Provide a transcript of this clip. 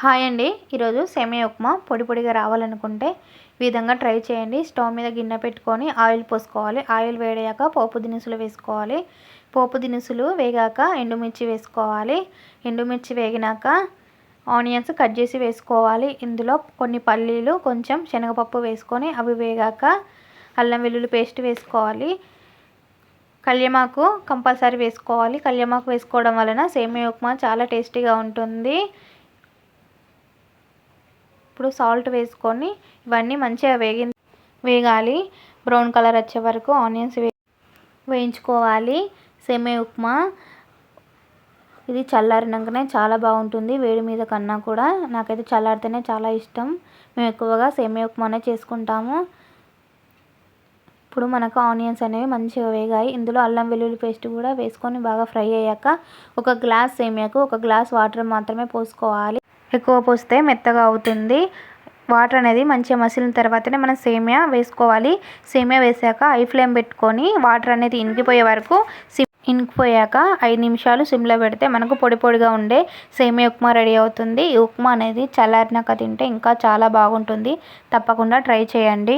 Hi అండి. ఈరోజు సేమియా ఉప్మా పొడి పొడిగా రావాలనుకుంటే ఈ విధంగా ట్రై చేయండి. స్టవ్ మీద గిన్నె పెట్టుకొని ఆయిల్ పోసుకోవాలి. ఆయిల్ వేడయ్యాక పోపు దినుసులు వేసుకోవాలి. పోపు దినుసులు వేగాక ఎండుమిర్చి వేసుకోవాలి. ఎండుమిర్చి వేగినాక ఆనియన్స్ కట్ చేసి వేసుకోవాలి. ఇందులో కొన్ని పల్లీలు కొంచెం శనగపప్పు వేసుకొని అవి వేగాక అల్లం వెల్లుల్లి పేస్ట్ వేసుకోవాలి. కళ్యమాకు కంపల్సరీ వేసుకోవాలి. కళ్యమాకు వేసుకోవడం వలన సేమియా ఉప్మా చాలా టేస్టీగా ఉంటుంది. ఇప్పుడు సాల్ట్ వేసుకొని ఇవన్నీ మంచిగా వేగి వేగాలి. బ్రౌన్ కలర్ వచ్చే వరకు ఆనియన్స్ వే వేయించుకోవాలి. సెమే ఉప్మా. ఇది చల్లారినాకనే చాలా బాగుంటుంది. వేడి మీద కన్నా కూడా. నాకైతే చల్లారితేనే చాలా ఇష్టం. మేము ఎక్కువగా సేమే ఉప్మానే చేసుకుంటాము. ఇప్పుడు మనకు ఆనియన్స్ అనేవి మంచిగా వేగాయి. ఇందులో అల్లం వెల్లుల్లి పేస్ట్ కూడా వేసుకొని బాగా ఫ్రై అయ్యాక ఒక గ్లాస్ సేమియాకు ఒక గ్లాస్ వాటర్ మాత్రమే పోసుకోవాలి. ఎక్కువ పోస్తే మెత్తగా అవుతుంది. వాటర్ అనేది మంచిగా మసిలిన తర్వాతనే మనం సేమియా వేసుకోవాలి. సేమియా వేసాక ఐ ఫ్లేమ్ పెట్టుకొని వాటర్ అనేది ఇనికిపోయే వరకు సిమ్ ఐదు నిమిషాలు సిమ్లో పెడితే మనకు పొడి పొడిగా ఉండే సేమియా ఉప్మా రెడీ అవుతుంది. ఈ ఉప్మా అనేది చల్లారినాక తింటే ఇంకా చాలా బాగుంటుంది. తప్పకుండా ట్రై చేయండి.